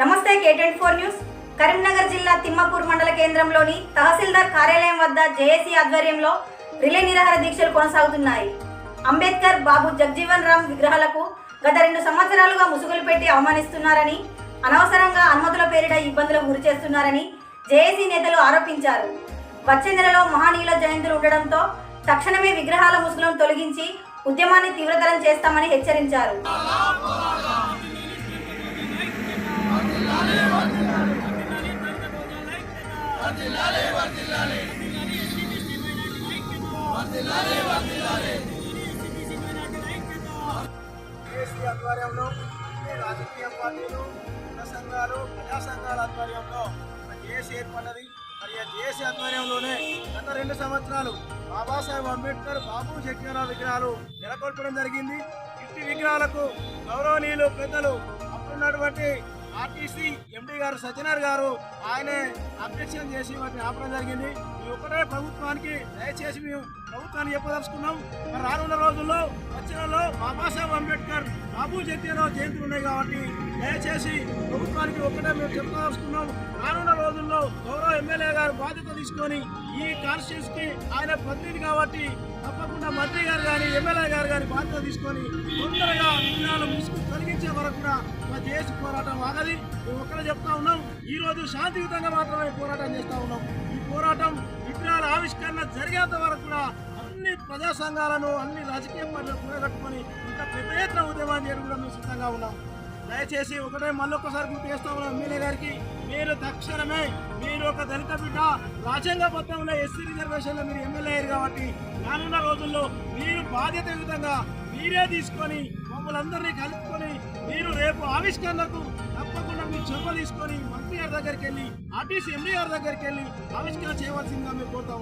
నమస్తే K twenty four news Karimnagar జిల్లా తిమ్మపూర్ మండల కేంద్రంలోని తహసీల్దార్ కార్యాలయం వద్ద జేఏసీ ఆధ్వర్యంలో రిలే నిరాహార దీక్షలు కొనసాగుతున్నాయి. అంబేద్కర్ బాబు జగ్జీవన్ రామ్ విగ్రహాలకు గత రెండు సంవత్సరాలుగా ముసుగులు పెట్టి అవమానిస్తున్నారని అనవసరంగా అనుమతుల పేరిట ఇబ్బందులకు గురి చేస్తున్నారని జేఏసీ నేతలు ఆరోపించారు. వచ్చే నెలలో మహానీయుల జయంతులు ఉండడంతో తక్షణమే విగ్రహాల ముసుగులను తొలగించి ఉద్యమాన్ని తీవ్రతరం చేస్తామని హెచ్చరించారు. ఆధ్వర్యంలో రాజకీయ పార్టీలు కుల సంఘాలు ప్రజా సంఘాల ఆధ్వర్యంలో జేఏసీ ఏర్పడ్డది. మరి ఆ జేఏసీ ఆధ్వర్యంలోనే గత రెండు సంవత్సరాలు బాబాసాహెబ్ అంబేద్కర్ బాబు జగ్జీవనరావు విగ్రహాలు నెలకొల్పడం జరిగింది. ఇంటి విగ్రహాలకు గౌరవనీయులు పెద్దలు అప్పుడున్నటువంటి ఆర్టీసీ ఎండీ గారు సత్యనారాయణ గారు ఆయనే అబ్జెక్షన్ చేసి వాటిని ఆపడం జరిగింది. ఈ ఒకటే ప్రభుత్వానికి దయచేసి మేము ప్రభుత్వాన్ని చెప్పదలుచుకున్నాం. మరి రానున్న రోజుల్లో వచ్చేలో బాబాసాహెబ్ అంబేద్కర్ బాబు జగ్జీవనరావు జయంతులు ఉన్నాయి కాబట్టి దయచేసి ప్రభుత్వానికి ఒకటే మేము చెప్పదలుచుకున్నాం. రానున్న రోజుల్లో గౌరవ ఎమ్మెల్యే గారు బాధ్యత తీసుకొని ఈ కాన్స్టిట్యూన్సీకి ఆయన ప్రతినిధి కాబట్టి తప్పకుండా మంత్రి గారు కానీ ఎమ్మెల్యే గారు కానీ బాధ్యత తీసుకొని తొందరగా విఘ్నాలు ముసుకు వరకు కూడా మా దేశ పోరాటం ఆగది. మేము ఒక్కడ చెప్తా ఉన్నాం. ఈ రోజు శాంతియుతంగా మాత్రమే పోరాటం చేస్తా ఉన్నాం. ఈ పోరాటం విగ్రహాల ఆవిష్కరణ జరిగేంత వరకు కూడా అన్ని ప్రజా సంఘాలను అన్ని రాజకీయ పార్టీలు కూడగట్టుకొని ఇంకా పెద్ద ఎత్తున ఉద్యమాన్ని చేయడం కూడా మేము సిద్ధంగా ఉన్నాం. దయచేసి ఒకటే మళ్ళొక్కసారి గుర్తు చేస్తా ఉన్నాం ఎమ్మెల్యే గారికి మీరు తక్షణమే మీరు ఒక దళిత బిడ్డ రాజ్యాంగ పత్రంలో ఎస్సీ రిజర్వేషన్లో మీరు ఎమ్మెల్యే అయ్యారు కాబట్టి రానున్న రోజుల్లో మీరు బాధ్యతాయుతంగా మీరే తీసుకొని మమ్మల్ని అందరినీ కలుపుకొని మీరు రేపు ఆవిష్కరణకు తప్పకుండా మీ చొరవ తీసుకొని మంత్రి గారి దగ్గరికి వెళ్ళి ఆర్టీసీ ఎండీ గారి దగ్గరికి వెళ్ళి ఆవిష్కరణ చేయవలసిందిగా మేము కోరుతాం.